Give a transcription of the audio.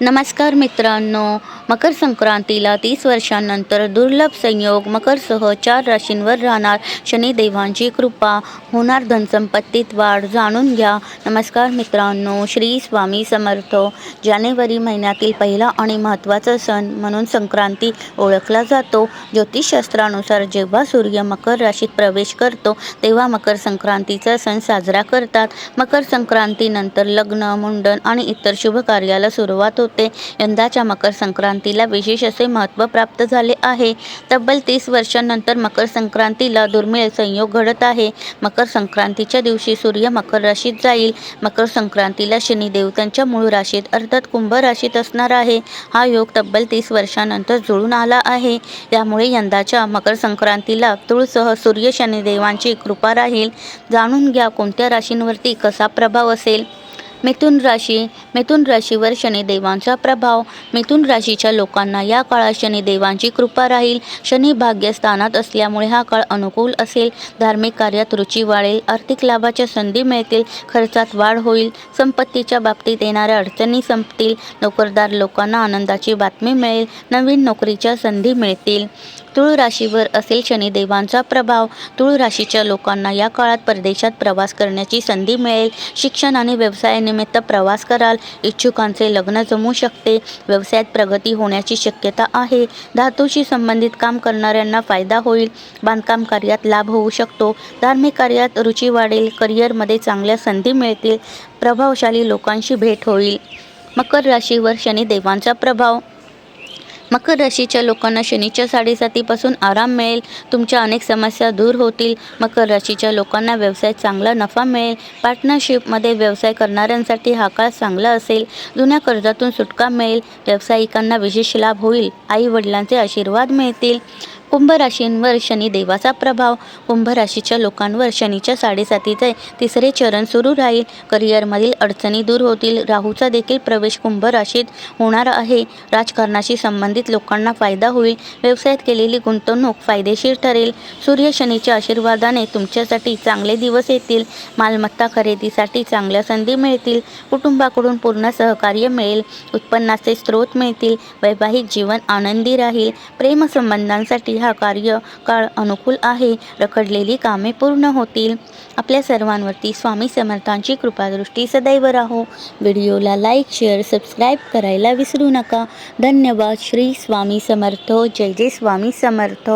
नमस्कार मित्रांनो मकर संक्रांतीला तीस वर्षांनंतर दुर्लभ संयोग मकरसह चार राशींवर राहणार शनिदेवांची कृपा. होणार धनसंपत्तीत वाढ जाणून घ्या. नमस्कार मित्रांनो श्री स्वामी समर्थ. जानेवारी महिन्यातील पहिला आणि महत्त्वाचा सण म्हणून संक्रांती ओळखला जातो. ज्योतिषशास्त्रानुसार जेव्हा सूर्य मकर राशीत प्रवेश करतो तेव्हा मकर संक्रांतीचा सण साजरा करतात. मकर संक्रांतीनंतर लग्न मुंडन आणि इतर शुभ कार्याला सुरुवात होते. यंदाच्या मकर संक्रांतीला विशेष असे महत्त्व प्राप्त झाले आहे. तब्बल तीस वर्षांनंतर मकर संक्रांतीला दुर्मिळ संयोग घडत आहे. मकर संक्रांतीच्या दिवशी सूर्य मकर राशीत जाईल. मकर संक्रांतीला शनिदेव त्यांच्या मूळ राशीत अर्थात कुंभ राशीत असणार आहे. हा योग तब्बल तीस वर्षांनंतर जुळून आला आहे. त्यामुळे यंदाच्या मकर संक्रांतीला तुळसह सूर्य शनिदेवांची कृपा राहील. जाणून घ्या कोणत्या राशींवरती कसा प्रभाव असेल. मिथुन राशी मिथुन राशीवर शनिदेवांचा प्रभाव. मिथुन राशीच्या लोकांना या काळात शनिदेवांची कृपा राहील. शनी भाग्यस्थानात असल्यामुळे हा काळ अनुकूल असेल. धार्मिक कार्यात रुची वाढेल आर्थिक लाभाच्या संधी मिळतील खर्चात वाढ होईल संपत्तीच्या बाबतीत येणाऱ्या अडचणी संपतील नोकरदार लोकांना आनंदाची बातमी मिळेल नवीन नोकरीच्या संधी मिळतील. तुळ राशीवर असेल शनिदेवांचा प्रभाव. तुळ राशीच्या लोकांना या काळात परदेशात प्रवास करण्याची संधी मिळेल. शिक्षण आणि व्यवसायानिमित्त प्रवास कराल. इच्छुकांचे लग्न जमू शकते. व्यवसायात प्रगती होण्याची शक्यता आहे. धातूशी संबंधित काम करणाऱ्यांना फायदा होईल. बांधकाम कार्यात लाभ होऊ शकतो. धार्मिक कार्यात रुची वाढेल. करिअरमध्ये चांगल्या संधी मिळतील. प्रभावशाली लोकांशी भेट होईल. मकर राशीवर शनिदेवांचा प्रभाव. मकर राशीच्या लोकांना शनीच्या साडेसातीपासून आराम मिळेल. तुमच्या अनेक समस्या दूर होतील. मकर राशीच्या लोकांना व्यवसाय चांगला नफा मिळेल. पार्टनरशिपमध्ये व्यवसाय करणाऱ्यांसाठी हा काळ चांगला असेल. जुन्या कर्जातून सुटका मिळेल. व्यावसायिकांना विशेष लाभ होईल. आई वडिलांचे आशीर्वाद मिळतील. कुंभ राशींवर शनी देवाचा प्रभाव कुंभ राशीच्या लोकांवर शनीच्या साडेसातीचे तिसरे चरण सुरू राहील. करिअरमधील अडचणी दूर होतील. राहूचा देखील प्रवेश कुंभ राशीत होणार आहे. राजकारणाशी संबंधित लोकांना फायदा होईल. व्यवसायात केलेली गुंतवणूक फायदेशीर ठरेल. सूर्य शनीच्या आशीर्वादाने तुमच्यासाठी चांगले दिवस येतील. मालमत्ता खरेदीसाठी चांगल्या संधी मिळतील. कुटुंबाकडून पूर्ण सहकार्य मिळेल. उत्पन्नाचे स्रोत मिळतील. वैवाहिक जीवन आनंदी राहील. प्रेमसंबंधांसाठी हा कार्य काळ अनुकूल आहे. रखडलेली कामे पूर्ण होतील. आपल्या सर्वांवरती स्वामी समर्थांची कृपादृष्टी सदैव राहो. व्हिडिओला लाईक शेअर सबस्क्राईब करायला विसरू नका. धन्यवाद. श्री स्वामी समर्थ. जय जय स्वामी समर्थ.